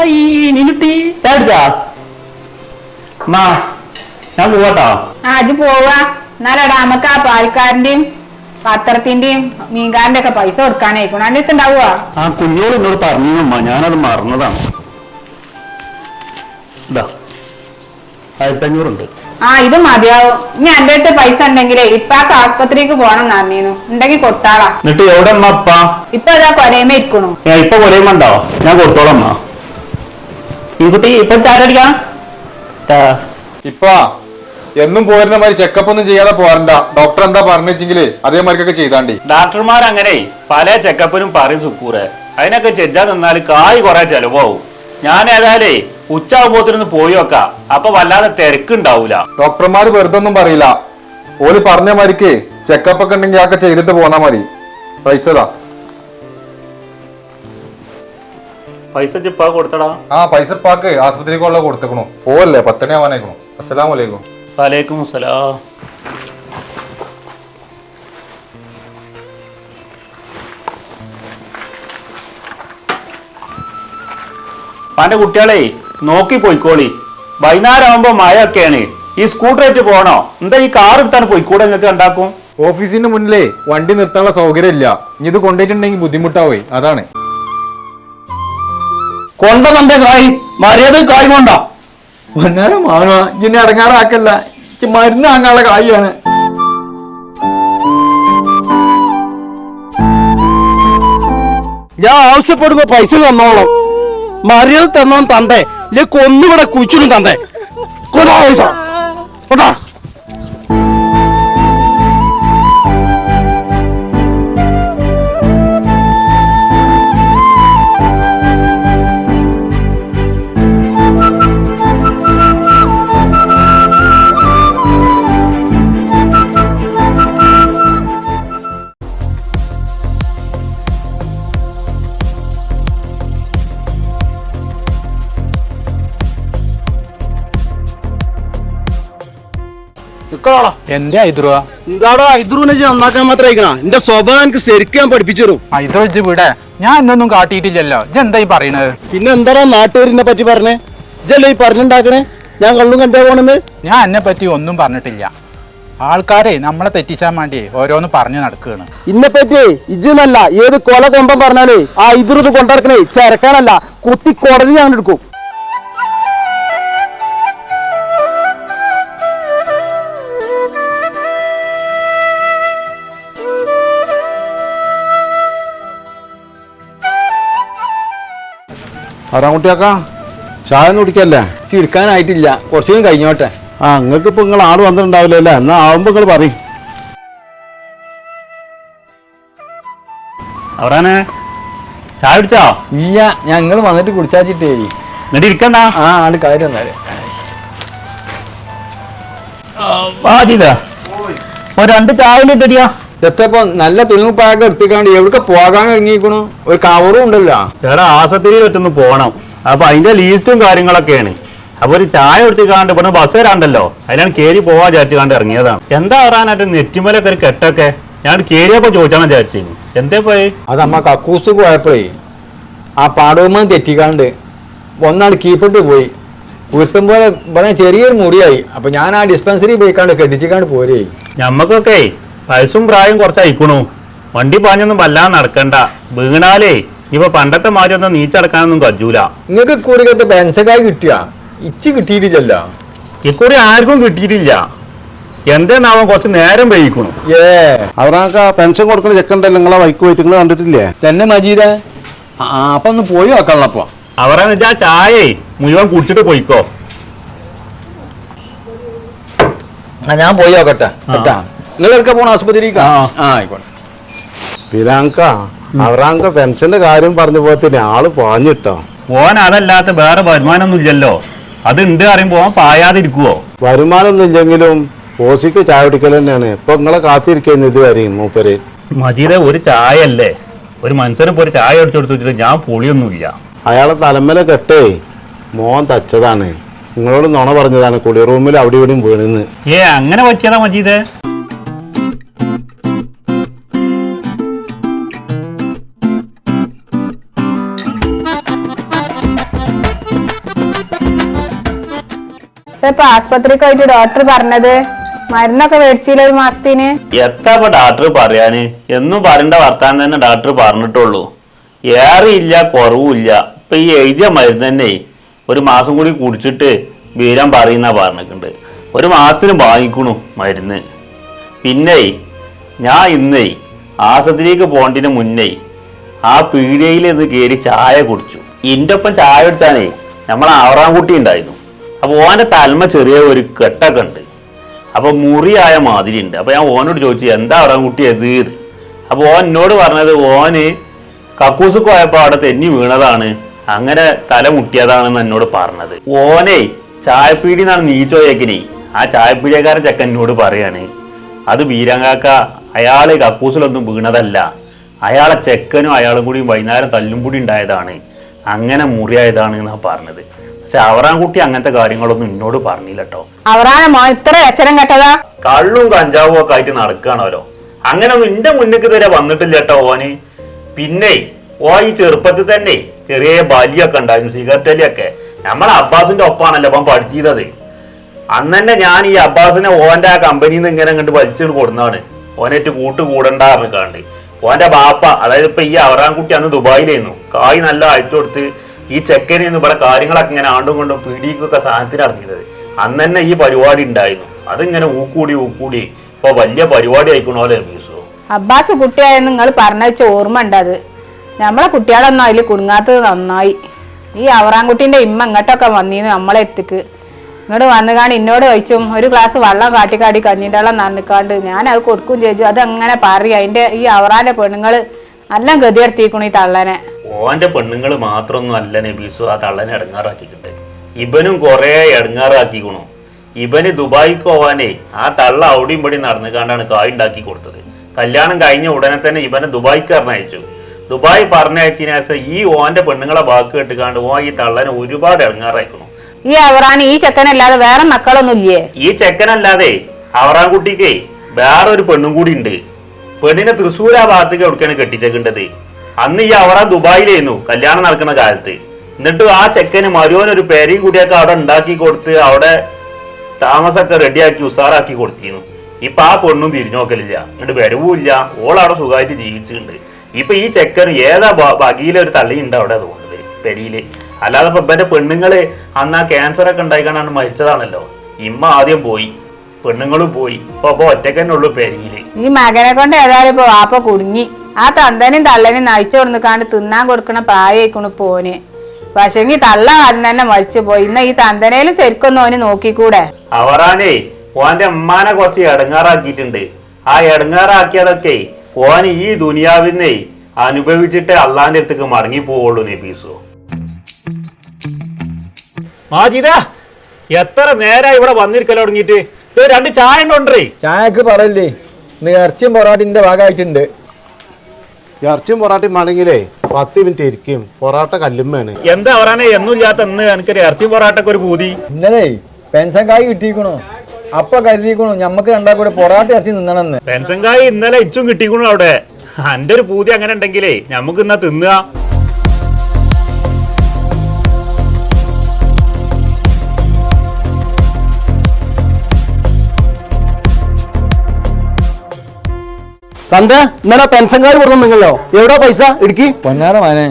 നിനുട്ടി ചാടിച്ചാ മാ ഞാൻ പോവാട്ടോ. ആ അത് പോവാ. എന്നാലടാ നമുക്ക് ആ പാൽക്കാരന്റെയും പത്രത്തിന്റെയും മീൻകാരന്റെ ഒക്കെ പൈസ കൊടുക്കാനായിക്കണം അതിന്റെ അടുത്ത് ഉണ്ടാവുക ആ കുഞ്ഞോട് എന്നോട് പറഞ്ഞു അമ്മ. ഞാനത് മറന്നതാണ്. ആയിരത്തഞ്ഞൂറുണ്ട്. ആ ഇത് മതിയാവും. ഇനി എന്റെ അടുത്ത് പൈസ ഉണ്ടെങ്കിലേ ഇപ്പാക്ക് ആസ്പത്രിക്ക് പോണം നന്നീന്നു ഉണ്ടെങ്കിൽ കൊടുത്താളാ. എന്നിട്ട് എവിടെ ഇപ്പൊ ഇതാ കൊരയുമ്പോ ഇരിക്കണു. ഇപ്പൊ ഇപ്പൊ കൊലയുമുണ്ടോ ഞാൻ കൊടുത്തോളാം അമ്മ. ഈ കുട്ടി ഇപ്പൊ ചാരടിക്കാം ഇപ്പൊ എന്നും പോരുന്ന മാതിരി ചെക്കപ്പ് ഒന്നും ചെയ്യാതെ പോരണ്ട. ഡോക്ടർ എന്താ പറഞ്ഞെച്ചെങ്കിൽ അതേമാതിരിക്കൊക്കെ ചെയ്താണ്ടി. ഡോക്ടർമാർ അങ്ങനെ പല ചെക്കപ്പിനും പറയും സുക്കൂറെ. അതിനൊക്കെ ചെജ്ജാ നിന്നാൽ കായ് കുറെ ചെലവാവും. ഞാൻ ഏതായാലേ ഉച്ചാകുമ്പോത്തിനൊന്ന് പോയി വെക്കാം അപ്പൊ വല്ലാതെ തിരക്കുണ്ടാവൂല. ഡോക്ടർമാർ വെറുതെ ഒന്നും പറയില്ല. ഓൽ പറഞ്ഞ മാതിരിക്ക് ചെക്കപ്പ് ഒക്കെ ഉണ്ടെങ്കിൽ അതൊക്കെ ചെയ്തിട്ട് പോന്നാ മതി. പൈസതാ പൈസ ചിപ്പാ കൊടുത്തടാ. ആ പൈസ പാക്ക് ആസ്പത്രിക്കുള്ള കൊടുത്തേക്കണു. പോവല്ലേ പത്തണി ആവാനേക്കണു അസ്സലാമു അലൈക്കും. വലൈക്കും സലാം പാന്റെ കുട്ടികളെ നോക്കി പോയിക്കോളി. വൈകുന്നേരം ആവുമ്പോ മഴയൊക്കെയാണ്. ഈ സ്കൂട്ടറായിട്ട് പോണോ എന്താ ഈ കാർ എടുത്താണ് പോയിക്കൂടെ നിങ്ങൾക്ക് ഉണ്ടാക്കും? ഓഫീസിന്റെ മുന്നിലേ വണ്ടി നിർത്താനുള്ള സൗകര്യം ഇല്ല ഇനി ഇത് കൊണ്ടുപോയിട്ടുണ്ടെങ്കിൽ ബുദ്ധിമുട്ടാവേ. അതാണ്. കൊണ്ടതന്റെ കായ്? മര്യാദ കായ് കൊണ്ട. പൊന്നാരം മാണോ ഇനി അടങ്ങാറാക്കല്ല ഇച്ച് മരുന്ന് വാങ്ങാനുള്ള കായാണ്. ഞാൻ ആവശ്യപ്പെടുന്ന പൈസ തന്നോളാം. മര്യാദ തന്നോ തന്തേ. ഇല്ല കൊന്നുകൂടെ കുച്ചിനും തന്തേ. കൊണ്ടാ പൈസ കൊണ്ടാ നിക്കോളാ എന്റെ ഐദ്രുവ എന്താടാ ഇദ്രൂനെ നന്നാക്കാൻ മാത്രം അയക്കണ? എന്റെ സ്വഭാവം എനിക്ക് ശരിക്കും ഞാൻ പഠിപ്പിച്ചു തരും. ഐദ്രു ഇജ്ജ് വിടെ. ഞാൻ എന്നൊന്നും കാട്ടിയിട്ടില്ലല്ലോ. ഇജ്ജ് എന്താ ഈ പറയണത്? പിന്നെ എന്താടാ നാട്ടുകാരിനെ പറ്റി പറഞ്ഞേ? ഇജല്ലേ ഈ പറഞ്ഞുണ്ടാക്കണേ? ഞാൻ കള്ളും കണ്ടേ പോണെന്ന് ഞാൻ എന്നെ പറ്റി ഒന്നും പറഞ്ഞിട്ടില്ല. ആൾക്കാരെ നമ്മളെ തെറ്റിച്ചാൻ വേണ്ടി ഓരോന്ന് പറഞ്ഞു നടക്കുകയാണ് ഇന്നെ പറ്റി ഇജ്ജെന്നല്ല ഏത് കൊല കൊമ്പം പറഞ്ഞാലേ ആ ഇദ്രു കൊണ്ടിറക്കണേ ചരക്കാനല്ല കുത്തി കുടലി ഞാൻ എടുക്കും. ആറാംകുട്ടിയാക്കാ ചായ ഒന്നും കുടിക്കല്ലേ? ചിടുക്കാനായിട്ടില്ല കുറച്ചുകൂടി കഴിഞ്ഞോട്ടെ. ആ നിങ്ങൾക്ക് ഇപ്പൊ നിങ്ങൾ ആൾ വന്നിട്ടുണ്ടാവില്ല അല്ലേ? എന്നാ ആവുമ്പോ നിങ്ങൾ പറയും. അവറാനെ ചായ കുടിച്ചോ? ഇല്ല ഞങ്ങൾ വന്നിട്ട് കുടിച്ചാച്ചിട്ടേ. എന്നിട്ട് ഇരിക്കണ്ട? ആ ആൾ കാര്യം എന്നാൽ ഒരു രണ്ട് ചായ ഇട്ടടിയാ. എത്തപ്പോ നല്ല തുണിപ്പായൊക്കെ എടുത്തിക്കാണ്ട് എവിടെ പോകാൻ ഇറങ്ങിക്കണു ഒരു കവറും ഉണ്ടല്ലോ. വേറെ ആസത്തിരി പറ്റുന്നു പോണം. അപ്പൊ അതിന്റെ ലീസ്റ്റും കാര്യങ്ങളൊക്കെയാണ്. അപ്പൊ ഒരു ചായ കുടിച്ചിക്കാണ്ട് ഇവിടെ ബസ് വരാണ്ടല്ലോ. അതിനാണ് കേരി പോവാ വിചാരിച്ചുകാണ്ട് ഇറങ്ങിയതാണ്. എന്താ പറയാനായിട്ട് നെറ്റിമലൊക്കെ ഒരു കെട്ടൊക്കെ? ഞാൻ കേരിയപ്പോ ചോദിച്ചാണ് വിചാരിച്ചു എന്തേ പോയി? അത് അമ്മ കക്കൂസ് പോയപ്പോഴേ ആ പാടവുമ്പോ തെറ്റിക്കാണ്ട് ഒന്നാണ് കീപ്പിട്ട് പോയി. കുരുത്തം പോലെ പറഞ്ഞ ചെറിയൊരു മുറിയായി. അപ്പൊ ഞാൻ ആ ഡിസ്പെൻസറി പോയിക്കാണ്ട് കെട്ടിച്ചിക്കാണ്ട് പോരേ. ഞമ്മക്കൊക്കെ വയസ്സും പ്രായം കുറച്ച് അയക്കണു വണ്ടി പാഞ്ഞൊന്നും വല്ലാതെ നടക്കണ്ട. വീണാലേ ഇപ്പൊ പണ്ടത്തെ മാതിരി ഒന്നും നീച്ചടക്കാനൊന്നും കജൂല നിങ്ങൾക്ക് ഇക്കൂറി പെൻസക്കായി കിട്ടിയ ഇച്ചി കിട്ടിയിട്ടില്ലല്ലോ. ഇക്കുറി ആർക്കും കിട്ടിയിട്ടില്ല. എന്തേന്നാവാൻ കുറച്ച് നേരം വൈകിക്കണു. ഏ. അവർക്ക് പെൻഷൻ കൊടുക്കണ ചെക്കണ്ടല്ലോ നിങ്ങളെ വൈക്ക് പോയിട്ട് നിങ്ങൾ കണ്ടിട്ടില്ലേ? തന്നെ മജീദ. ആ അപ്പൊ ഒന്ന് പോയി വെക്കണം അപ്പൊ. അവരാന്ന് വെച്ചാ ചായേ മുഴുവൻ കുടിച്ചിട്ട് പോയിക്കോ. ഞാൻ പോയി നോക്കട്ടെ. കേട്ടാ? നിങ്ങൾ എടുക്കാൻ പോണ ആസ്പത്രിക്ക് ആ. ആയിക്കോട്ടെ. പിരാങ്ക അവരാങ്ക പെൻഷന്റെ കാര്യം പറഞ്ഞ പോലെ ആൾ പാഞ്ഞിട്ടോ? ഓൻ അതല്ലാത്ത വേറെ വരുമാനമൊന്നും ഇല്ലല്ലോ. അത് ഉണ്ട് അറിയുമ്പോ ഓൻ പായാതിരിക്കുവോ? വരുമാനമൊന്നും ഇല്ലെങ്കിലും ഓസിക്ക് ചായ കുടിക്കൽ തന്നെയാണ്. ഇപ്പൊ നിങ്ങളെ കാത്തിരിക്കുന്നു ഇതുവരെയും മൂപ്പര്. മജീദ ഒരു ചായ അല്ലേ ഒരു മനുഷ്യനെ ഒരു ചായ അടിച്ചു കൊടുത്തു വെച്ചിട്ട് ഞാൻ പൊളിയൊന്നുമില്ല. അയാളെ തലമേലെ കെട്ടേ. മോൻ തച്ചതാണ്. നിങ്ങളോട് നുണ പറഞ്ഞതാണ് കുളി റൂമിൽ അവിടെ ഇവിടെയും വീണെന്ന്. ഏ അങ്ങനെ പറ്റിയതാ മജീദേ. ഇപ്പൊ ആസ്പത്രിക്ക് പോയിട്ട് ഡോക്ടർ പറഞ്ഞത്? മരുന്നൊക്കെ മേടിച്ചില്ല ഒരു മാസത്തിന്? ഇപ്പൊ ഡാക്ടർ പറയാന്? എന്നും പറയേണ്ട വർത്താനം തന്നെ ഡോക്ടർ പറഞ്ഞിട്ടുള്ളൂ. ഏറെയില്ല കുറവുമില്ല ഇപ്പൊ ഈ എഴുതിയ മരുന്ന് തന്നെ ഒരു മാസം കൂടി കുടിച്ചിട്ട് വീരാൻ പറയുന്ന പറഞ്ഞിട്ടുണ്ട്. ഒരു മാസത്തിന് വാങ്ങിക്കണു മരുന്ന്. പിന്നെ ഞാൻ ഇന്നേ ആസത്തിലേക്ക് പോണ്ടിന് മുന്നേ ആ പീടികയിൽ ഇത് കയറി ചായ കുടിച്ചു. ഇന്റെ ഒപ്പം ചായ കുടിച്ചാനേ ആറാം കുട്ടി ഉണ്ടായിരുന്നു. അപ്പൊ ഓന്റെ തലമ ചെറിയ ഒരു കെട്ടൊക്കെ ഉണ്ട്. അപ്പൊ മുറിയായ മാതിരി ഉണ്ട്. അപ്പോൾ ഞാൻ ഓനോട് ചോദിച്ചു എന്താ പറയാൻ കുട്ടി അത് അപ്പൊ ഓൻ എന്നോട് പറഞ്ഞത് ഓന് കക്കൂസ് പോയപ്പോ അവിടെ തെന്നി വീണതാണ്. അങ്ങനെ തല മുട്ടിയതാണെന്ന് എന്നോട് പറഞ്ഞത്. ഓനെ ചായപ്പീടി എന്നാണ് നീച്ചോയേക്കിനെ ആ ചായപ്പീടിയക്കാരൻ ചെക്കൻ എന്നോട് പറയാണ് അത് വീരങ്കാക്ക അയാൾ കക്കൂസിലൊന്നും വീണതല്ല. അയാളെ ചെക്കനും അയാളും കൂടിയും വൈകുന്നേരം തല്ലും കൂടി ഉണ്ടായതാണ്. അങ്ങനെ മുറിയായതാണ് എന്നാ പറഞ്ഞത്. പക്ഷെ അവറാൻകുട്ടി അങ്ങനത്തെ കാര്യങ്ങളൊന്നും എന്നോട് പറഞ്ഞില്ല കേട്ടോ. അവറാന മോൻ ഇത്ര അച്ഛനം കേട്ടതാ? കള്ളും കഞ്ചാവും ഒക്കെ ആയിട്ട് നടക്കുകയാണല്ലോ. അങ്ങനെ ഒന്നും എന്റെ മുന്നിക്ക് ഇതുവരെ വന്നിട്ടില്ല കേട്ടോ ഓന്. പിന്നെ ഓ ഈ ചെറുപ്പത്തിൽ തന്നെ ചെറിയ ബാലിയൊക്കെ ഉണ്ടായിരുന്നു സിഗരറ്റ് അലിയൊക്കെ നമ്മളെ അബ്ബാസിന്റെ ഒപ്പാണല്ലോ അപ്പം പഠിച്ചത് അന്ന് തന്നെ ഞാൻ ഈ അബ്ബാസിനെ ഓന്റെ ആ കമ്പനിയിൽ നിന്ന് ഇങ്ങനെ കണ്ട് വലിച്ചു കൊടുന്നതാണ്. ഓനേറ്റ് കൂട്ട് കണ്ട് ഓന്റെ ബാപ്പ അതായത് ഇപ്പൊ ഈ അവറാൻകുട്ടി അന്ന് ദുബായിലായിരുന്നു. കായ് നല്ല അയച്ചു കൊടുത്ത് ഈ ചെക്കനെന്ന് പറയുന്ന കാര്യങ്ങളൊക്കെ ഇങ്ങനെ ആണ്ടും കൊണ്ടും പീഡിക്കൊക്കെ സാധനത്തിന് ഇറങ്ങിയത്. അന്ന് തന്നെ ഈ പരിപാടി ഉണ്ടായിരുന്നു. അതിങ്ങനെ ഊക്കൂടി ഊക്കൂടി ഇപ്പൊ വലിയ പരിപാടി ആയിക്കണോലെ പോലെ അബ്ബാസ് കുട്ടിയായെന്ന് നിങ്ങൾ പറഞ്ഞ വെച്ച ഓർമ്മ ഉണ്ട് അത്. നമ്മളെ കുട്ടികളൊന്നും അതിൽ കുടുങ്ങാത്തത് നന്നായി. ഈ അവറാൻകുട്ടിന്റെ ഇമ്മ ഇങ്ങോട്ടൊക്കെ വന്നീന്ന് നമ്മളെ എത്തിക്ക് ഇങ്ങോട്ട് വന്നു കാണി എന്നോട് കഴിച്ചും ഒരു ഗ്ലാസ് വെള്ളം കാട്ടിക്കാടി കഞ്ഞിന്റെ വെള്ളം നന്നിക്കാണ്ട് ഞാൻ അത് കൊടുക്കും ചേച്ചു. അത് അങ്ങനെ പറയും. അതിന്റെ ഈ അവറാന്റെ പെണ്ണുങ്ങൾ നല്ല ഗതി ഗതിയെടുത്തിക്കണു ഈ തള്ളനെ. ഓന്റെ പെണ്ണുങ്ങൾ മാത്രമൊന്നും അല്ല നബീസു ആ തള്ളനെ ഇടങ്ങാറാക്കിയിട്ടുണ്ട് ഇവനും കുറെ ഇടങ്ങാറാക്കിക്കണു. ഇവന് ദുബായിക്ക് പോവാനേ ആ തള്ള അവിടെയും ഇവിടെ നടന്നു കണ്ടാണ് കായ് ഉണ്ടാക്കി കൊടുത്തത്. കല്യാണം കഴിഞ്ഞ ഉടനെ തന്നെ ഇവനെ ദുബായിക്ക് പറഞ്ഞയച്ചു. ദുബായ് പറഞ്ഞയച്ചതിന് ശേഷം ഈ ഓന്റെ പെണ്ണുങ്ങളെ വാക്ക് കേട്ടുകാണ്ട് ഓ ഈ തള്ളനെ ഒരുപാട് ഇടങ്ങാറായിക്കണു ഈ അവറാൻ ഈ ചെക്കനല്ലാതെ വേറെ മക്കളൊന്നും ഇല്ലേ? ഈ ചെക്കനല്ലാതെ അവറാൻകുട്ടിക്ക് വേറെ വേറൊരു പെണ്ണും കൂടി ഉണ്ട്. പെണ്ണിനെ തൃശ്ശൂർ ആ ഭാഗത്തേക്ക് എവിടേക്കാണ് കെട്ടിച്ചേക്കേണ്ടത്? അന്ന് ഈ അവറ ദുബായിലായിരുന്നു കല്യാണം നടക്കുന്ന കാലത്ത്. എന്നിട്ട് ആ ചെക്കന് മരുവൻ ഒരു പേരയും കൂടിയൊക്കെ അവിടെ ഉണ്ടാക്കി കൊടുത്ത് അവിടെ താമസമൊക്കെ റെഡിയാക്കി ഉസാറാക്കി കൊടുത്തിരുന്നു. ഇപ്പൊ ആ പെണ്ണും തിരിഞ്ഞു നോക്കലില്ല. എന്നിട്ട് വരവുമില്ല. ഓളവിടെ സുഖമായിട്ട് ജീവിച്ചിട്ടുണ്ട്. ഇപ്പൊ ഈ ചെക്കൻ ഏതാ ബഗിയിലെ ഒരു തള്ളിയുണ്ട് അവിടെ തോന്നുന്നത് പെരിയിൽ അല്ലാതെ ഇപ്പൊ ഇവന്റെ പെണ്ണുങ്ങൾ അന്ന് ആ ക്യാൻസർ ഒക്കെ ഉണ്ടായിക്കാണാണ് മരിച്ചതാണല്ലോ. ഇമ്മ ആദ്യം പോയി. പെണ്ണുങ്ങളും പോയി. ഇപ്പൊ ഒറ്റക്കന്നെ ഉള്ളു പെരിയിൽ ഈ മകനെ കൊണ്ട് ഏതായാലും ഇപ്പൊ വാപ്പ കുടുങ്ങി. ആ തന്തനും തള്ളനും നയിച്ചു കൊടുക്കാണ്ട് തിന്നാൻ കൊടുക്കണ പ്രായയിക്കണു പോന്. പക്ഷെങ്കി തള്ള തന്നെ മരിച്ചു പോയി. ഇന്ന് ഈ തന്തനേലും ശരിക്കൊന്നും ഓന് നോക്കിക്കൂടെ? അവറാനേ ഓന്റെ അമ്മാനെ കുറച്ച് ഇടങ്ങാറാക്കിയിട്ടുണ്ട് ആ ഇടങ്ങാറാക്കിയതൊക്കെ ഓൻ ഈ ദുനിയാവിനെ അനുഭവിച്ചിട്ട് അള്ളാന്റെ അടുത്തേക്ക് മടങ്ങി പോവുള്ളൂ നബീസു. മാജിദ എത്ര നേരായി ഇവിടെ വന്നിരിക്കലോ തുടങ്ങിയിട്ട്? രണ്ട് ചായ ഉണ്ടോണ്ടേ ചായക്ക് പറയല്ലേ ഇന്ന് ഇറച്ചിയും പൊറാട്ടിന്റെ ഭാഗമായിട്ടുണ്ട് ഇറച്ചിയും പൊറാട്ടയും വേണമെങ്കിലേ പത്ത് മിനിറ്റ് ഇരിക്കും. പൊറാട്ട കല്ലുമ്മയാണ്. എന്താ പറയാനേ? എന്നും ഇല്ലാത്ത ഇന്ന് എനിക്കൊരു ഇറച്ചി പൊറാട്ടൊക്കെ ഒരു പൂതി. ഇന്നലെ പെൻഷൻ കായ് കിട്ടിയിരിക്കണോ. അപ്പൊ കരുതിക്കണു ഞമ്മക്ക് രണ്ടാ കൂടെ പൊറാട്ട ഇറച്ചി നിന്നണെന്ന് കായ് ഇന്നലെ ഇച്ചും കിട്ടിക്കണു അവിടെ. എന്റെ ഒരു പൂതി അങ്ങനെ ഉണ്ടെങ്കിലേ നമുക്ക് ഇന്നാ തിന്നുക. തന്ത ഇന്നലെ പെൻഷൻകാർ പറഞ്ഞു നിങ്ങളോ എവിടെ പൈസ? ഇടുക്കി. പൊന്നാര മാനെ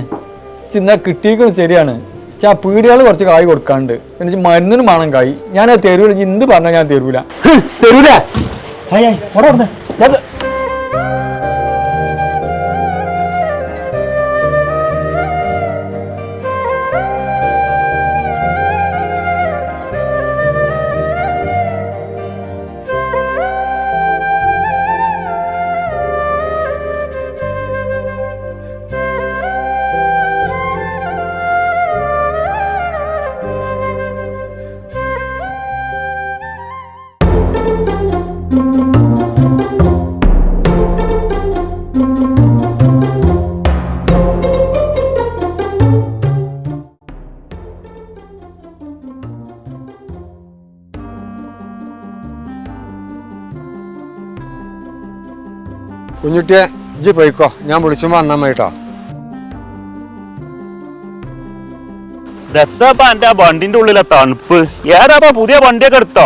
ചിന്ന കിട്ടിയിക്കണു ശരിയാണ്. ചാ ആ പീടികൾ കുറച്ച് കായ് കൊടുക്കാണ്ട്. എനിക്ക് മരുന്നിന് മണം കായ്. ഞാൻ തരൂല. എന്ത് പറഞ്ഞാൽ ഞാൻ തരൂല. തരൂല. കുഞ്ഞുട്ടിയെ ഇജ്ജ് പോയിക്കോ. ഞാൻ വിളിച്ചുമ്പോ കേട്ടോ എത്താപ്പ എന്റെ വണ്ടിന്റെ ഉള്ളിലെ തണുപ്പ്. ഏതാപ്പ പുതിയ വണ്ടിയൊക്കെ എടുത്തോ?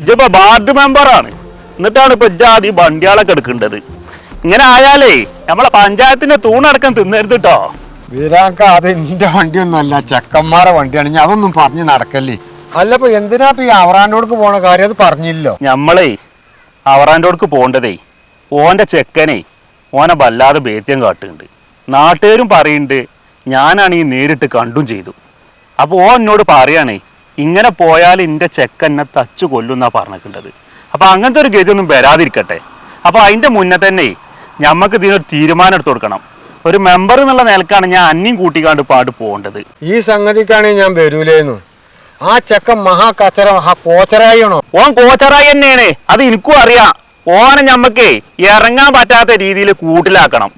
ഇജിപ്പോ വാർഡ് മെമ്പറാണ് എന്നിട്ടാണ് ഇപ്പൊ ഇജാതി വണ്ടികളൊക്കെ എടുക്കേണ്ടത്. ഇങ്ങനെ ആയാലേ നമ്മളെ പഞ്ചായത്തിന്റെ തൂണടക്കം തിന്നരുത് കേട്ടോ വീരാക്ക അത് എന്റെ വണ്ടിയൊന്നും അല്ല ചെക്കന്മാരെ വണ്ടിയാണ്. ഞാൻ അതൊന്നും പറഞ്ഞു നടക്കല്ലേ. അല്ലപ്പോ എന്തിനാ ഇപ്പൊ ഈ അവറാനോടക്ക് പോണ കാര്യം? അത് പറഞ്ഞില്ലോ ഞമ്മളേ അവറാന്റെോടക്ക് പോണ്ടതേ. ഓന്റെ ചെക്കനെ ഓനെ വല്ലാതെ ഭേദ്യം കാട്ടുന്നുണ്ട്. നാട്ടുകാരും പറയുന്നുണ്ട് ഞാനാണ് ഈ നേരിട്ട് കണ്ടും ചെയ്തു. അപ്പോൾ ഓൻ എന്നോട് പറയാണ് ഇങ്ങനെ പോയാൽ എന്റെ ചെക്കൻ എന്നെ തച്ചു കൊല്ലുന്നാ പറഞ്ഞിട്ടുണ്ടത് അപ്പോൾ അങ്ങനത്തെ ഒരു ഗതി ഒന്നും വരാതിരിക്കട്ടെ. അപ്പോൾ അതിന്റെ മുന്നേ തന്നെ ഞമ്മക്ക് ഇതിനൊരു തീരുമാനം എടുത്തു കൊടുക്കണം. ഒരു മെമ്പർ എന്നുള്ള നിലക്കാണ് ഞാൻ അന്യം കൂട്ടിക്കാണ്ട് പാട് പോകേണ്ടത്. ഈ സംഗതിക്കാണെ ഞാൻ വരൂലേന്നു. ആ ചെക്കൻ മഹാ കച്ചറ മഹാ കോച്ചറായി ഓൻ കോച്ചറായി തന്നെയാണ് അത് എനിക്കും അറിയാം. ഓനെ ഞമ്മക്കേ ഇറങ്ങാൻ പറ്റാത്ത രീതിയിൽ കൂട്ടിലാക്കണം.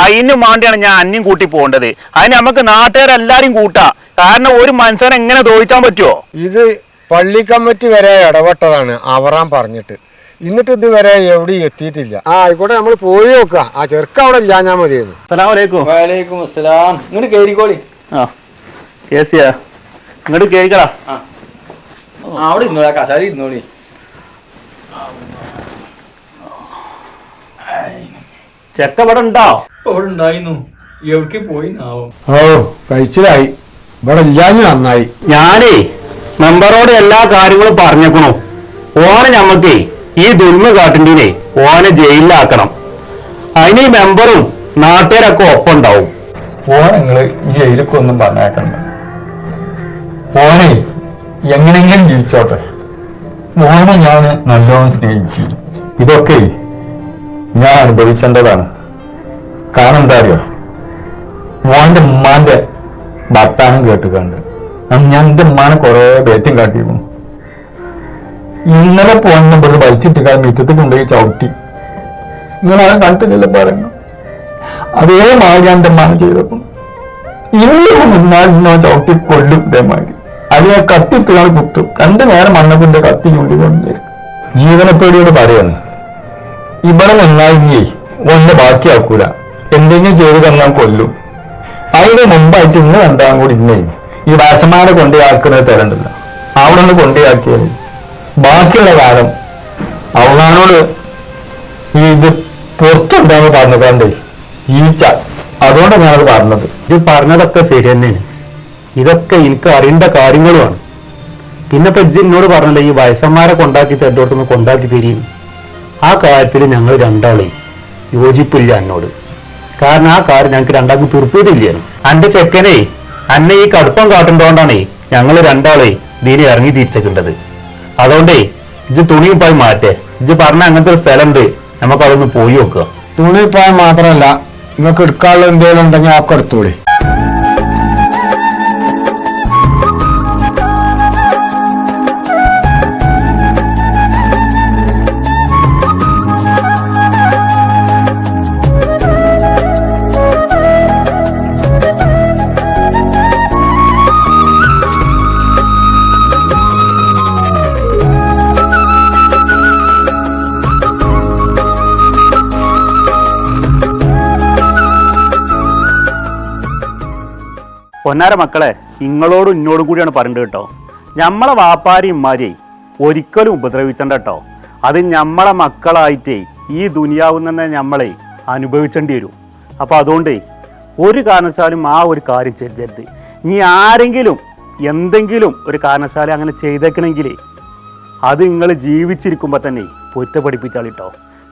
അതിന് വേണ്ടിയാണ് ഞാൻ അന്യം കൂട്ടി പോകേണ്ടത്. അതിന് നമുക്ക് നാട്ടുകാരെല്ലാരും കൂട്ടാ. കാരണം ഒരു മനുഷ്യനെ എങ്ങനെ തോൽക്കാൻ പറ്റുമോ ഇത് പള്ളി കമ്മിറ്റി വരെ ഇടപെട്ടതാണ് അവറാൻ പറഞ്ഞിട്ട്. എന്നിട്ട് ഇതുവരെ എവിടെയും എത്തിയിട്ടില്ല. ആ ആയിക്കോട്ടെ നമ്മൾ പോയി നോക്കുക. ആ ചെറുക്ക അവിടെ ഇല്ല ഞാൻ മതിയായിരുന്നു വലൈക്കും അസ്സലാം. ഇങ്ങോട്ട് കയറിക്കോളി ആ കേസിയാ. ഇങ്ങോട്ട് കേൾക്കടാ അവിടെ ഇരുന്നോളി. കസാരി ഇരുന്നോളി. ചെക്ക ഇവിടെ ഉണ്ടോ അവിടെ ഉണ്ടായിരുന്നു എവിടേക്ക് പോയി നാവും ഓ കഴിച്ചിലായി. ഇവിടെ ഇല്ലാഞ്ഞു നന്നായി. ഞാനേ മെമ്പറോട് എല്ലാ കാര്യങ്ങളും പറഞ്ഞേക്കണു. ഓനെ ഞമ്മക്ക് ഈ ദുൽമ കാട്ടിന്റെ ഓനെ ജയിലിലാക്കണം. അതിന് ഈ മെമ്പറും നാട്ടുകാരൊക്കെ ഒപ്പം ഉണ്ടാവും ഓനെ നിങ്ങൾ ജയിലിലേക്ക് ഒന്നും പറഞ്ഞേക്കണ്ട ഓനെ എങ്ങനെയെങ്കിലും ജീവിച്ചോട്ടെ. ഓനെ ഞാൻ നല്ലോണം സ്നേഹിച്ചു. ഇതൊക്കെ ഞാൻ അനുഭവിച്ചേണ്ടതാണ് കാരണം എന്താ അറിയോ? മോന്റെ ഉമ്മാന്റെ ഭർത്താനം കേട്ട് കണ്ട് ഞാൻ എന്റെ ഉമ്മാനെ കുറെ ബേറ്റും കാട്ടിയിരുന്നു. ഇന്നലെ പോകുന്ന ഇവിടെ വലിച്ചിട്ട് കാരണം മിറ്റത്ത് കൊണ്ടുപോയി ചവിട്ടി. ഇങ്ങനെ കണ്ടിട്ടില്ല പറയുന്നു അതേ മാതിരി ഞാൻ എന്റെ ഉമ്മാനെ ചെയ്തപ്പോൾ ഇന്ന് മുന്നാൽ ഞാൻ ചവിട്ടി കൊല്ലും ഇതേമാതിരി. ഞാൻ കത്തിയെടുത്തുകാണ് കുത്തും രണ്ടു നേരം മണ്ണപ്പിന്റെ കത്തി ചൂണ്ടിക്കൊണ്ട് ജീവനപ്പേടിയോട് പറയാണ് ഇവിടെ നന്നായി ഒന്ന് ബാക്കിയാക്കൂല. എന്തെങ്കിലും ചെയ്ത് തന്നാൽ കൊല്ലും. അതിന് മുമ്പായിട്ട് ഇന്ന് രണ്ടാം കൂടി ഇന്നേ. ഈ വാസന്മാരെ കൊണ്ടുപോയാക്കുന്നത് തരണ്ടല്ല. അവിടെ ഒന്ന് കൊണ്ടുപോയാക്കിയാൽ ബാക്കിയുള്ള കാലം അവളാനോട് ഈ ഇത് പുറത്തുണ്ടാന്ന് പറഞ്ഞതാണ്ടേ ഈച്ച അതുകൊണ്ടാണ് ഞാനത് പറഞ്ഞത്. ഇത് പറഞ്ഞതൊക്കെ ശരി തന്നെയാണ് ഇതൊക്കെ എനിക്ക് അറിയേണ്ട കാര്യങ്ങളുമാണ്. പിന്നെ ഇപ്പൊ എന്നോട് പറഞ്ഞല്ലോ ഈ വയസ്സന്മാരെ കൊണ്ടാക്കി തെറ്റോട്ടൊന്ന് കൊണ്ടാക്കി തരും ആ കാര്യത്തിൽ ഞങ്ങൾ രണ്ടാളെ യോജിപ്പില്ല എന്നോട്. കാരണം ആ കാര്യം ഞങ്ങൾക്ക് രണ്ടാൾക്ക് തീർപ്പിയിട്ടില്ല അന്റെ ചെക്കനെ അന്നെ ഈ കടുപ്പം കാട്ടുണ്ടോണ്ടാണേ ഞങ്ങൾ രണ്ടാളെ ഇതിനെ ഇറങ്ങി തിരിച്ചിട്ടുണ്ടത് അതുകൊണ്ടേ ഇത് തുണിയിപ്പായി പോയി മാറ്റേ. ഇത് പറഞ്ഞ അങ്ങനത്തെ ഒരു സ്ഥലമുണ്ട്. നമുക്ക് അതൊന്ന് പോയി നോക്കുക. തുണിപ്പായ മാത്രമല്ല നിങ്ങൾക്ക് എടുക്കാനുള്ള എന്തെങ്കിലും ഉണ്ടെങ്കിൽ ആ എടുത്തോളി. പൊന്നാര മക്കളെ നിങ്ങളോടും ഇന്നോടും കൂടിയാണ് പറഞ്ഞത് കേട്ടോ. ഞമ്മളെ വാപ്പാരി ഇമ്മാരി ഒരിക്കലും ഉപദ്രവിച്ചണ്ട കേട്ടോ. അത് ഞമ്മളെ മക്കളായിട്ടേ ഈ ദുനിയാവിൽ തന്നെ ഞമ്മളെ അനുഭവിച്ചേണ്ടി വരും. അപ്പൊ അതുകൊണ്ടേ ഒരു കാരണവശാലും ആ ഒരു കാര്യം ചെയ്യരുത്. ഇനി ആരെങ്കിലും എന്തെങ്കിലും ഒരു കാരണവശാലും അങ്ങനെ ചെയ്തേക്കണമെങ്കിൽ അത് നിങ്ങൾ ജീവിച്ചിരിക്കുമ്പോൾ തന്നെ പൊറ്റ പഠിപ്പിച്ചാളിട്ടോ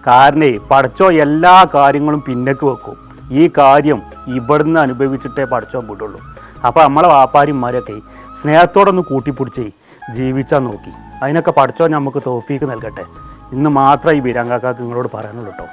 കാരണേ പഠിച്ചോ എല്ലാ കാര്യങ്ങളും പിന്നേക്ക് വെക്കും. ഈ കാര്യം ഇവിടുന്ന് അനുഭവിച്ചിട്ടേ പഠിച്ചോ വിടുള്ളൂ അപ്പോൾ നമ്മളെ വാപ്പാരിമാരൊക്കെ സ്നേഹത്തോടൊന്ന് കൂട്ടിപ്പിടിച്ച് ജീവിച്ചാൽ നോക്കി. അതിനൊക്കെ പഠിച്ചോ നമുക്ക് തോഫീക്ക് നൽകട്ടെ. ഇന്ന് മാത്രമേ ഈ ബിരാങ്കാക്കാക്ക് നിങ്ങളോട് പറയാനുള്ളൂ കേട്ടോ